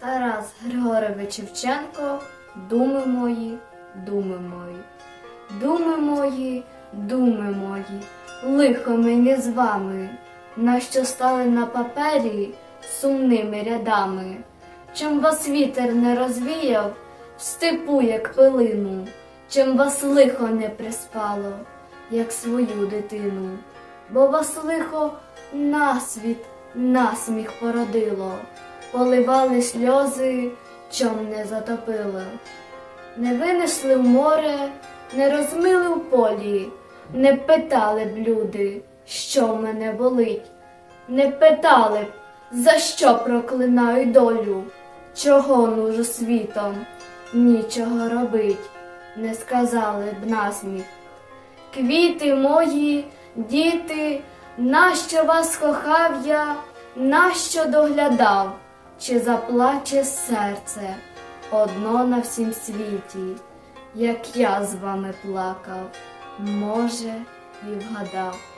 Тарас Григорович Шевченко, думи мої, думи мої, думи мої, думи мої, лихо мені з вами, нащо стали на папері сумними рядами, чим вас вітер не розвіяв в степу, як пилину, чим вас лихо не приспало, як свою дитину, бо вас лихо насвіт, насміх породило, поливали сльози, чом не затопило. Не винесли в море, не розмили в полі, не питали б люди, що мене болить, не питали б, за що проклинаю долю, чого нужу світом, нічого робить, не сказали б насміх. Квіти мої, діти, нащо вас кохав я, нащо доглядав, чи заплаче серце одно на всім світі, як я з вами плакав, може, і вгадав.